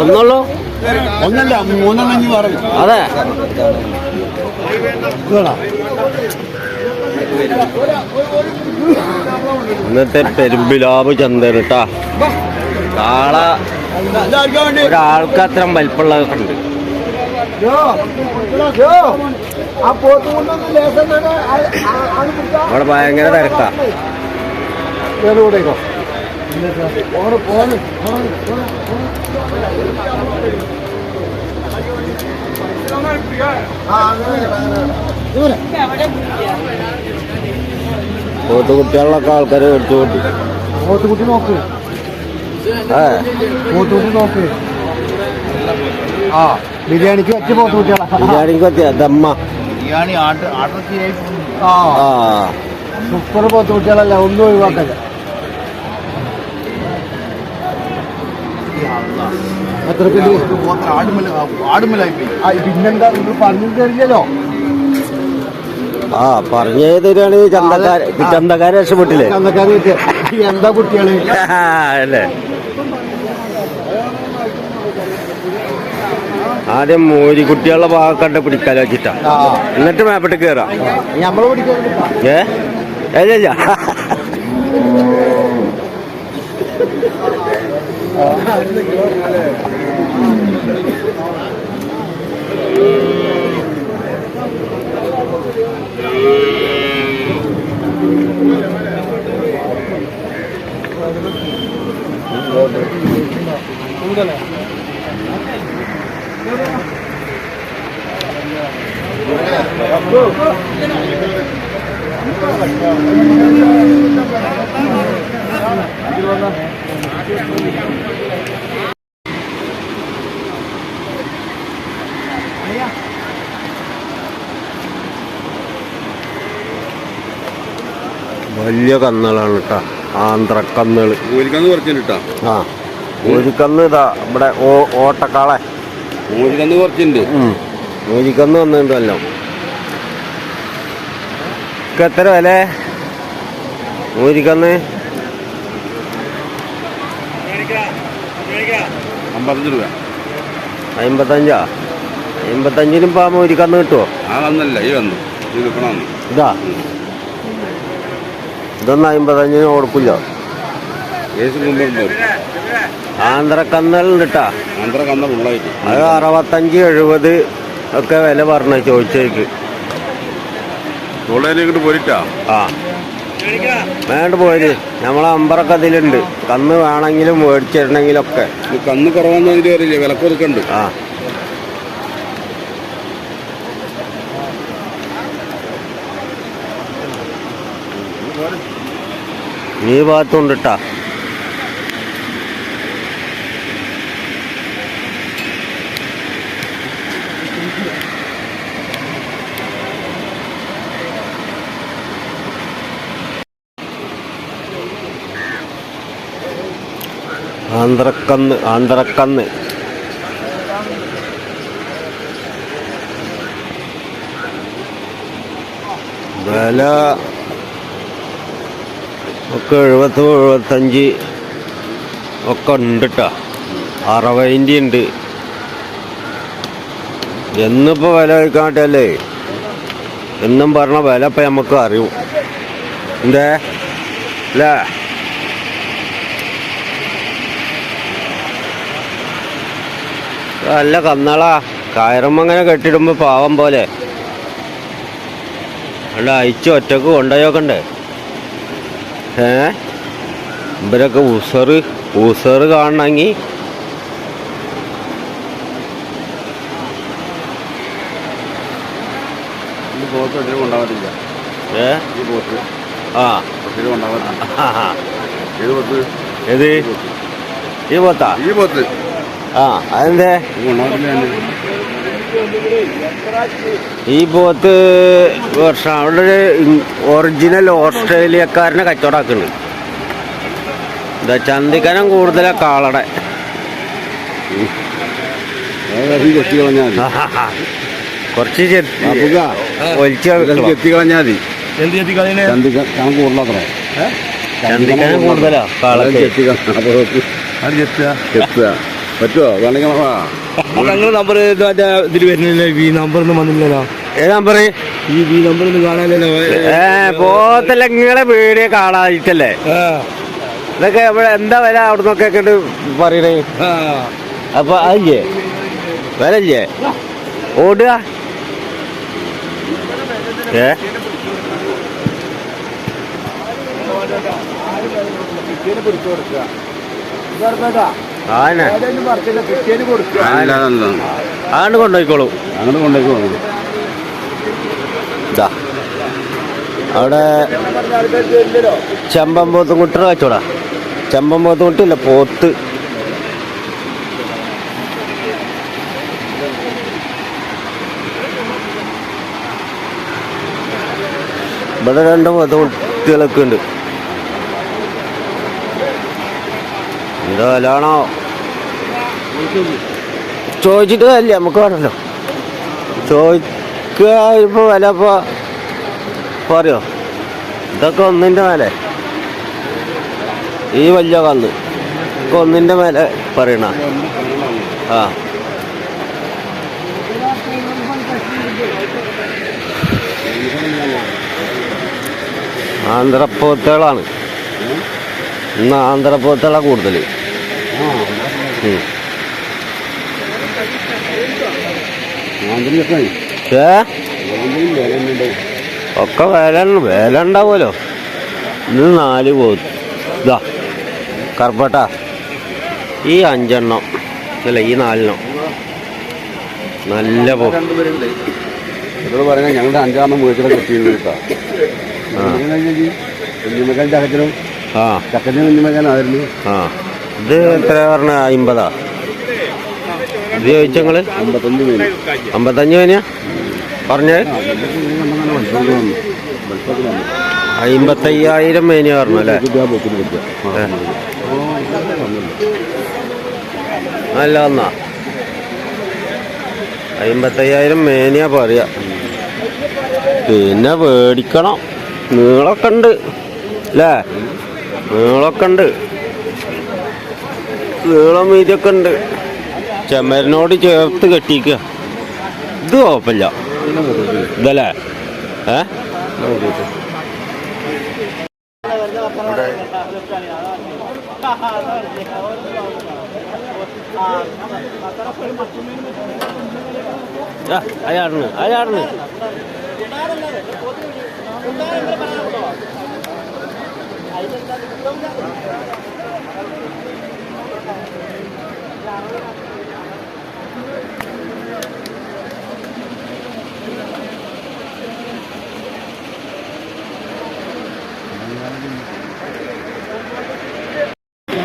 ഒന്നുള്ളൂ? ഒന്നല്ല മൂന്നെണ്ണം അഞ്ഞ് പറയും അതെ. ഇന്നത്തെ പെരുമ്പിലാവ് ചന്തയാണ് കേട്ടാ കാള ഒരാൾക്ക് അത്രയും വലിപ്പമുള്ളതൊക്കെ ഉണ്ട്. അത് പിടിച്ചാ അവിടെ ഭയങ്കര തിരക്കാ. കൂടെക്കോ പോണ് പോണ് പോത്ത് കുട്ടികളിലൊക്കെ ആൾക്കാർ എടുത്തു കൂട്ടി. നോക്ക് ഏ? നോക്ക് ആ ബിരിയാണിക്ക് വെച്ച പോത്തുകുട്ടികളാ ബിരിയാണിക്ക് പറ്റിയ ദമ്മ. ബിരിയാണി ആ. സൂപ്പർ സൂപ്പർ പോത്തുകുട്ടികളല്ല ഒന്നും ഒഴിവാക്കല്ല എത്ര പിന്നെന്താ നിങ്ങൾ പറഞ്ഞു തരില്ലല്ലോ? ആ പറഞ്ഞു തരികയാണെങ്കിൽ ചന്തക്കാര. രക്ഷപ്പെട്ടില്ലേ? ചന്തക്കാര് കിട്ടിയ എന്താ കുട്ടികൾ? അല്ലേ? ആദ്യം മോരിക്കുട്ടികളുടെ ഭാഗം കണ്ട് പിടിക്കാലോ വെച്ചിട്ടാ ആ. എന്നിട്ട് മേപ്പെട്ട് കയറാം ഏ? പിടിക്കാൻ ഏ വലിയ കന്നുകളാണ് കേട്ടോ ആന്ധ്രക്കന്നുകൾ മൂലിക്കന്ന് കുറച്ചിട്ടാ ആ ഒരു കന്ന് ഇതാ നമ്മുടെ ഓ ഓട്ടക്കാളെ. മൂലിക്കന്ന് കുറച്ചുണ്ട് ഉം. മൂലിക്കന്ന് വന്നിട്ടുണ്ടല്ലോ. എത്ര വില? മൂലിക്കന്ന് അമ്പത്തഞ്ച് രൂപ. അമ്പത്തഞ്ചാ? അമ്പത്തഞ്ചിനും ഒരു മൂലിക്കന്ന് കിട്ടുമോ ആ ഈ ഇതാ ഇതൊന്നും അമ്പത്തഞ്ചിന് കൊടുക്കില്ല. ആന്ധ്രക്കന്നുകളുണ്ട് കേട്ടാ അത് അറുപത്തഞ്ച് എഴുപത് ഒക്കെ വില പറഞ്ഞു ചോദിച്ചേക്ക്. ആ. വേണ്ട പോര് നമ്മളെ അമ്പറൊക്കെ അതിലുണ്ട് കന്ന് വേണമെങ്കിലും മേടിച്ചിടണമെങ്കിലൊക്കെ കന്ന് കുറവാന്ന് വില കൊടുക്കണ്ട് ആ. ഈ ഭാഗത്തുണ്ട് കേട്ടാ ആന്ധ്രക്കന്ന് ആന്ധ്രക്കന്ന്. വില ഒക്കെ എഴുപത്തി എഴുപത്തഞ്ച് ഒക്കെ ഉണ്ട് കേട്ടോ അറുപതിന്റെ ഉണ്ട് എന്നിപ്പോൾ വില കഴിക്കാട്ടല്ലേ എന്നും പറഞ്ഞ വില ഇപ്പം നമുക്ക് അറിയും. എന്തേ? അല്ലേ? നല്ല കന്നള. കയറുമ്പോൾ അങ്ങനെ കെട്ടിടുമ്പോൾ പാവം പോലെ. അല്ല അയച്ചു ഒറ്റയ്ക്ക് കൊണ്ടുപോയോക്കണ്ടേ? ഏ? ഇവരൊക്കെ ഉസറ് ഉസറ് കാണണമെങ്കിൽ കൊണ്ടാകത്തില്ല ഏ? ഈ പോത്ത് ആ. ആഹാ. ഏത് ഈ പോത്താ ഈ പോത്ത് ആ? അതെന്തേ? തന്നെ. ഈ പോത്ത് വർഷം അവിടെ ഒരു ഒറിജിനൽ ഓസ്ട്രേലിയക്കാരനെ കച്ചവടാക്കുന്നു എന്താ ചന്തിക്കനം കൂടുതലാ കാളടെ. കുറച്ച് ചന്തിക്കനം കൂടുതലാ. കള- ചെത്തുക പറ്റുമോ വേണമെങ്കിൽ ഞങ്ങൾ നമ്പർ ഇതിൽ വരുന്നില്ല? ഈ നമ്പർ ഒന്നും വന്നില്ലല്ലോ. ഏത് നമ്പർ ഈ നമ്പർ ഒന്നും കാണാനല്ലോ ഏ പോത്തല്ല നിങ്ങളെ വീഡിയോ കാണാതിട്ടല്ലേ ഇതൊക്കെ ഇവിടെ എന്താ വില അവിടെ നിന്നൊക്കെ കണ്ട് പറയണേ അപ്പൊ അതില്ലേ? വില ഇല്ലേ ഓടുക. ഏ? പിടിച്ചു കൊടുക്കുക കൊണ്ടുപോയിക്കോളൂ അങ്ങോട്ട് ഇതാ അവിടെ ചെമ്പം പോത്ത് കുട്ടിയുടെ കച്ചവടാ. ചെമ്പം പോത്ത് കുട്ടിയില്ല പോത്ത്. ഇവിടെ രണ്ട് പോത്ത് കുട്ടികളൊക്കെ ഉണ്ട്. എന്താ വിലാണോ ചോദിച്ചിട്ട് കാര്യമില്ല നമുക്ക് വേണമല്ലോ. ചോദിക്കുക ഇപ്പോൾ വില ഇപ്പോൾ പറയോ? ഇതൊക്കെ ഒന്നിന്റെ മേലെ. ഈ വലിയ കന്ന്. ഇതൊക്കെ ഒന്നിന്റെ മേലെ പറയണ. ആ. ആന്ധ്രപ്പോത്തുകളാണ് ഇന്ന് ആന്ധ്രപ്പോത്തുകളാ കൂടുതൽ ഒക്കെ വേല വേല ഉണ്ടാവുമല്ലോ. ഇന്ന് നാല് പോകും ഇതാ. കറുപ്പട്ട. ഈ അഞ്ചെണ്ണം. അല്ല ഈ നാലെണ്ണം. നല്ല പോകും പറയുന്നത് ഞങ്ങളുടെ അഞ്ചാമത് വീട്ടിലെ കിട്ടിയിരുന്നു കേട്ടോ. കുഞ്ഞുമക്കാൻ ചക്കച്ചനും ആ. ചക്കച്ചനും കുഞ്ഞുമക്കാനായിരുന്നു ആ. ഇത് എത്ര പറഞ്ഞ? അമ്പതാ ഇത് ചോദിച്ചങ്ങൾ അമ്പത്തഞ്ച് പേനാ പറഞ്ഞേ. അമ്പത്തയ്യായിരം മേനിയ പറഞ്ഞു അല്ലേ? അല്ല എന്നാ? അമ്പത്തയ്യായിരം മേനിയാ പറയാ. പിന്നെ മേടിക്കണം നീളൊക്കെ ഉണ്ട്. അല്ലേ? നീളൊക്കെ ഉണ്ട്. നീളം വീതിയൊക്കെ ഉണ്ട്. ചെമ്മരനോട് ചേർത്ത് കെട്ടിക്കുക ഇത് കുഴപ്പമില്ല. ഇതല്ലേ? ഏ? അയാളിന് അയാളിന്.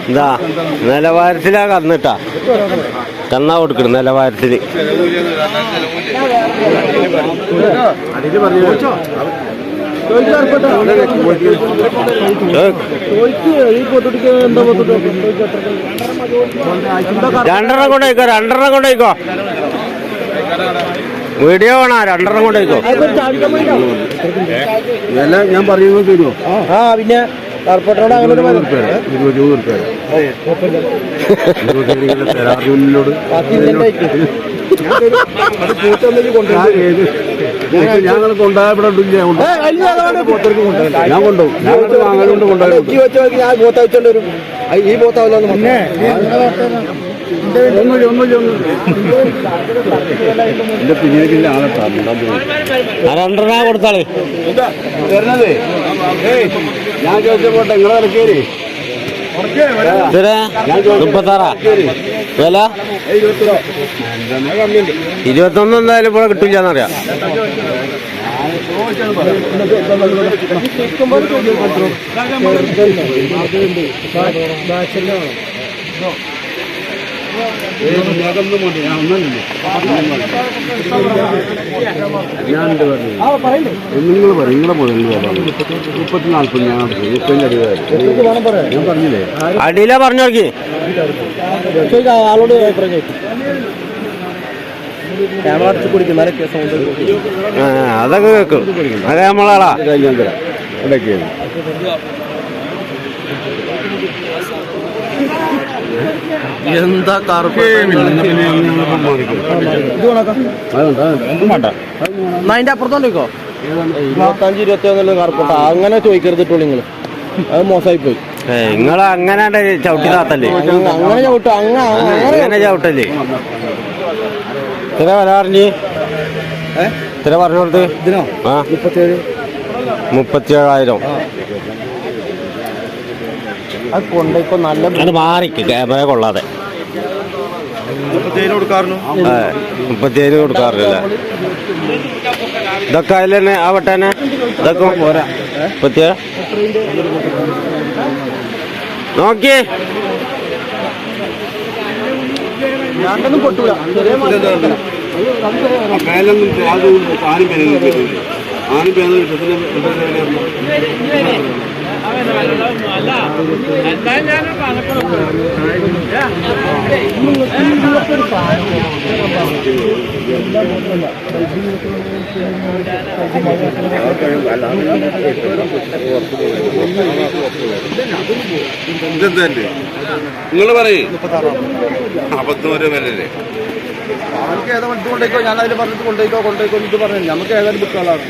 ഇതാ നിലവാരത്തിലാ കന്നിട്ടാ. കന്നാ കൊടുക്കണം നിലവാരത്തിൽ. ഏ, രണ്ടെണ്ണം കൊണ്ടേക്കോ രണ്ടെണ്ണം കൊണ്ടേക്കോ വീഡിയോ വേണോ? രണ്ടെണ്ണം കൊണ്ടേക്കോ വില ഞാൻ പറയുന്നത് തരുമോ ആ പിന്നെ കറുപ്പട്ടോട് അങ്ങനെ ഒരു മതി. ഇരുപത് രൂപ. തരാറിനോട് ഞങ്ങൾ കൊണ്ടുപോയ ഇവിടെ. ഞാൻ കൊണ്ടുപോകും. ഞാൻ ഇവിടെ വാങ്ങലുകൊണ്ട് കൊണ്ടുപോയി എത്തി വെച്ച് നോക്കി ഞാൻ പോത്ത വെച്ചോണ്ട് വരും. ഈ പോത്താവില്ല ഒന്നുമില്ല ഒന്നുമില്ല എന്റെ കൊടുത്താളേ. വരുന്നത്. ഞാൻ ചോദിച്ചപ്പോട്ടെ നിങ്ങളെ ഇറക്കിയേ മുപ്പത്താറാ. വില? ഇരുപത്തൊന്ന് എന്തായാലും ഇവിടെ കിട്ടില്ല എന്നറിയാം നിങ്ങൾ പറയും നിങ്ങളെ അടിയിലാ പറഞ്ഞു നോക്കി ആളോട് അതൊക്കെ കേൾക്കും. അതെ നമ്മളാളാ. എന്താ കറുപ്പ് അതിന്റെ അപ്പുറത്തോണ്ടോ ഇരുപത്തഞ്ച് ഇരുപത്തി ഒന്നല്ലോ കറുപ്പട്ട അങ്ങനെ ചോദിക്കരുത് ഇട്ടോളൂ നിങ്ങൾ. അത് മോശമായി പോയി നിങ്ങൾ അങ്ങനെ ചവിട്ടി താത്തല്ലേ? അങ്ങനെ ചവിട്ടും അങ്ങനെ ചവിട്ടല്ലേ? ഇത്ര വില പറഞ്ഞ്. ഇത്ര പറഞ്ഞു കൊടുത്ത്. ഇതിനോ? ആ. മുപ്പത്തിയേഴ്. മുപ്പത്തിയേഴായിരം. അത് കൊണ്ടേക്കോ നല്ല അത് മാറിക്ക് ക്യാമറ കൊള്ളാതെ. മുപ്പത്തിയേഴ് കൊടുക്കാറില്ല. ഇതൊക്കെ അതിൽ തന്നെ ആ വട്ടന്നെ ഇതൊക്കെ പോരാ. മുപ്പത്തിയേഴ്? നോക്കിയേ പൊട്ടൂല. ആരും പേരും ആരും പേര് ഇതെന്തല്ലേ നിങ്ങൾ പറയേ. അബദ്ധം ഒരു വിലല്ലേ ഏതാ വണ്ടി കൊണ്ടേക്കോ ഞാൻ അതിൽ പറഞ്ഞിട്ട് കൊണ്ടേക്കോ കൊണ്ടേക്കോ എന്ന് ഇത് പറഞ്ഞു നമുക്ക് ഏതായാലും ബുക്കുകളാണ്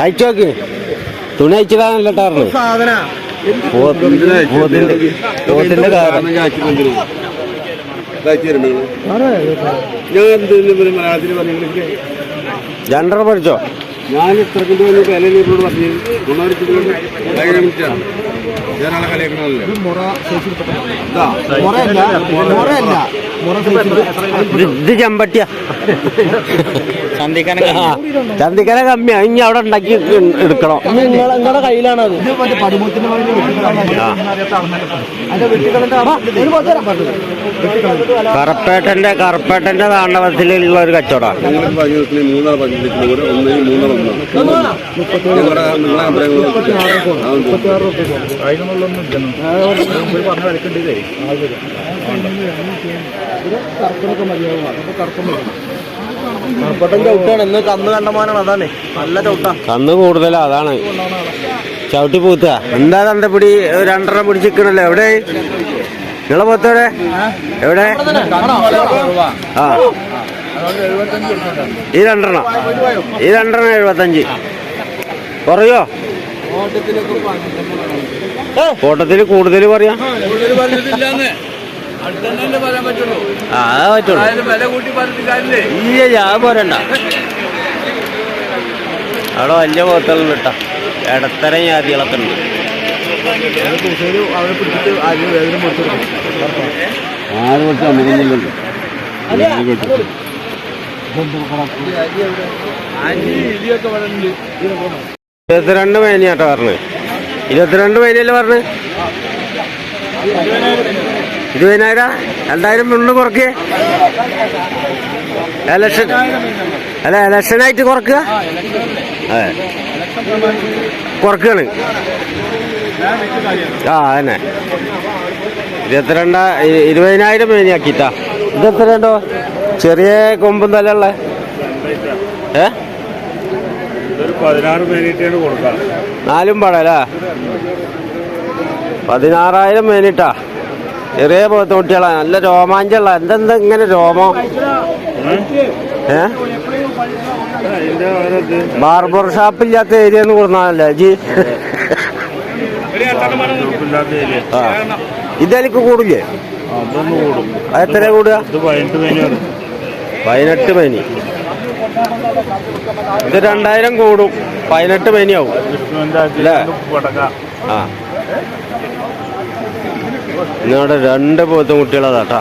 അയച്ചോക്ക് തുണി അയച്ചിടാനല്ല ടാറിന് സാധന. പോത്തിന്റെ ഇത്ര പറഞ്ഞു രണ്ടര പഠിച്ചോ? ഞാൻ ഇത്രക്കിന്റെ വന്ന് വില ഇവരോട് മുറയല്ല മുറയല്ല. ഇത് ചെമ്പട്ടിയാ. ആ, ചന്തിക്കന കമ്മിയാ. ഇനി അവിടെ ഉണ്ടാക്കി എടുക്കണം? നിങ്ങളുടെ കയ്യിലാണ് അത്. കറപ്പേട്ടന്റെ കറപ്പേട്ടന്റെ താണ്ഡവത്തിലുള്ള ഒരു കച്ചവടം ഞങ്ങൾ മതിയാവും. അതൊക്കെ ചവിട്ടാണ്. ഇന്ന് കന്ന് കണ്ടമാനാണ്. അതാണ്. നല്ല ചവിട്ടാ. കന്ന് കൂടുതലാ അതാണ്. ചവിട്ടി പൂത്തുക. എന്താ തന്തപ്പിടി രണ്ടെണ്ണം പിടിച്ചിക്കണല്ലോ എവിടെ? നിങ്ങളെ പോത്തോടെ എവിടെ? ആ. ഈ രണ്ടെണ്ണം. ഈ രണ്ടെണ്ണം എഴുപത്തഞ്ച്. കുറയോ? ഓട്ടത്തിൽ കൂടുതൽ പറയാം. ആ അതാ പറ്റുള്ളൂ. ഇല്ല ഞാൻ പോരണ്ട അവിടെ വലിയ പോത്തുകൾ കേട്ടോ. ഇടത്തരം ജാതികളൊക്കെ ഉണ്ട്. ആറ് വർഷം ഇരുപത്തിരണ്ട് മേനിയാട്ടോ പറഞ്ഞത്. ഇരുപത്തിരണ്ട് പേരല്ലേ പറഞ്ഞത് ഇരുപതിനായിരം? രണ്ടായിരം മുന്നൂറ് കുറക്കേ എലക്ഷൻ അല്ല എലക്ഷനായിട്ട് കുറക്കുക അതെ. കുറക്കുകയാണ് ആ അതന്നെ. ഇരുപത്തിരണ്ടാ ഇരുപതിനായിരം മേനിയാക്കിട്ടാ ഇതെത്രയുണ്ടോ? ചെറിയ കൊമ്പും തലുള്ള ഏ? പതിനാറ് മിനിറ്റാണ് കൊടുക്കാം നാലും പടല്ലേ? പതിനാറായിരം മേനിട്ടാ. ചെറിയ പോത്ത് കുട്ടികളാ നല്ല രോമാഞ്ചുള്ള എന്തെന്താ ഇങ്ങനെ രോമം? ഏ? ബാർബർ ഷാപ്പ് ഇല്ലാത്ത ഏരിയ എന്ന് കൊടുന്നാലല്ലേ ജി? ഇതെനിക്ക് കൂടില്ലേ? അതൊന്ന് കൂടും. അത് എത്ര കൂടുക? മിനിറ്റ് പതിനെട്ട് മേനി. ഇത് രണ്ടായിരം കൂടും. പതിനെട്ട് മെനിയാവും ആ. ഇന്നിവിടെ രണ്ട് പോത്തും കുട്ടികളതാട്ടാ.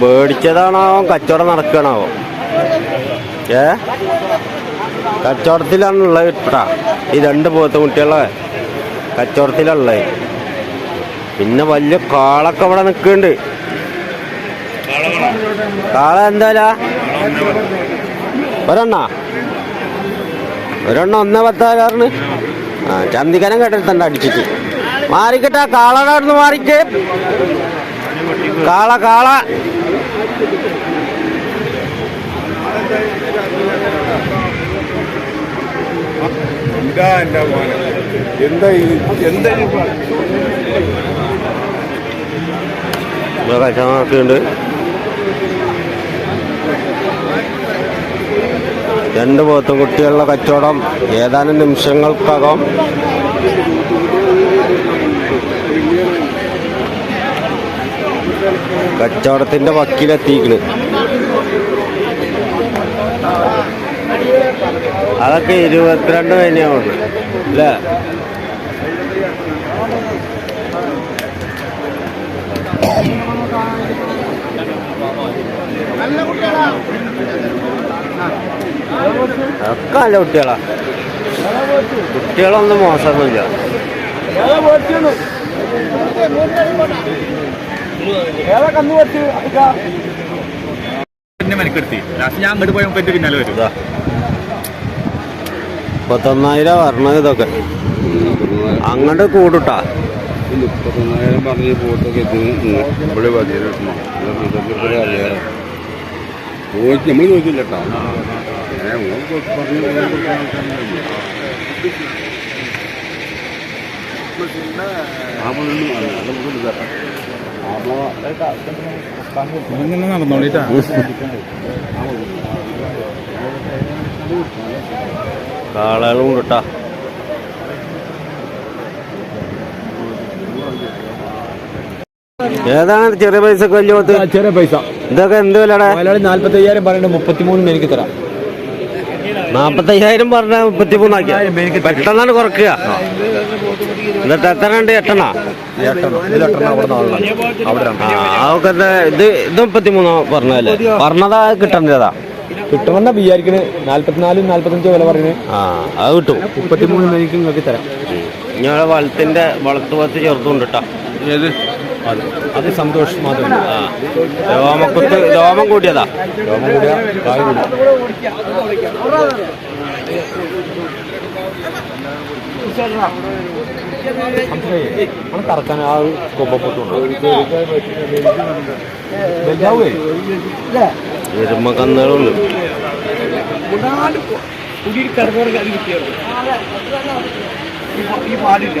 മേടിച്ചതാണോ കച്ചവടം നടക്കണാവോ ഏ? കച്ചവടത്തിലാണുള്ളത് കേട്ടാ. ഈ രണ്ട് പോത്തും കുട്ടികളെ കച്ചവടത്തിലുള്ളത് പിന്നെ വലിയ കാളൊക്കെ ഇവിടെ നിൽക്കുന്നുണ്ട്. കാള എന്തായാ ഒരെണ്ണ? ഒരെണ്ണ ഒന്നേ പത്താകാറിന് ആ ചന്തിക്കനം കേട്ടിട്ടുണ്ട് അടിച്ചിട്ട്. മാറിക്കട്ടെ കാളയുടെ അവിടുന്ന് മാറിക്ക്. കാള കാള. എന്താ എന്റെ മോനെ? എന്താ എന്താ ഈ ഇവിടെ രണ്ട് പോത്തും കുട്ടികളുടെ കച്ചവടം ഏതാനും നിമിഷങ്ങൾക്കകം. കച്ചവടത്തിന്റെ വക്കിലെത്തിക്കണ് അതൊക്കെ ഇരുപത്തിരണ്ട് തന്നെയാണ് അല്ലേ? ഒക്കെ നല്ല കുട്ടികളാ? കുട്ടികളൊന്നും മോശമൊന്നുമില്ല. മുപ്പത്തൊന്നായിരം പറഞ്ഞത് ഇതൊക്കെ. അങ്ങോട്ട് കൂടുട്ടാ. മുപ്പത്തൊന്നായിരം പറഞ്ഞ് പോട്ടൊക്കെ ഇവിടെ ചോദിച്ചു നമ്മൾ കേട്ടോ കൊ- പറഞ്ഞ്. ഇങ്ങനെ നടന്നോളിട്ടാ. കാളകളും ഏതാണ് ചെറിയ പൈസ വലിയ ചെറിയ പൈസ. ഇതൊക്കെ എന്ത് വിലടാ? നാല്പത്തി അയ്യായിരം പറയുന്നത് മുപ്പത്തിമൂന്നിന് എനിക്ക് തരാം. നാപ്പത്തയ്യായിരം പറഞ്ഞ മുപ്പത്തിമൂന്നാക്കിയ. പെട്ടെന്നാണ് കുറക്കുക. എന്നിട്ട് എത്ര ഉണ്ട്? എട്ടെണ്ണ ആ അതൊക്കെ ഇത് ഇത് മുപ്പത്തി മുപ്പത്തിമൂന്നോ പറഞ്ഞല്ലേ പറഞ്ഞതാ കിട്ടേണ്ടതാ. കിട്ടുമെന്നാ വിചാരിക്കണ്. നാല്പത്തിനാലും നാല്പത്തഞ്ചോ വില പറഞ്ഞു ആ അത് കിട്ടും. മുപ്പത്തിമൂന്ന് എനിക്ക് നിങ്ങൾക്ക് തരാം. ഇങ്ങനെ വളത്തിന്റെ വളത്ത് പത്ത് ചേർത്തുകൊണ്ട് കേട്ടോ ഏത്? അത് അത് സന്തോഷ് മാധവൻ രോമക്കുത്ത് രോമം കൂട്ടിയതാ. രോമം കൂടിയ കായ് ആ ഈ പാടില്ല.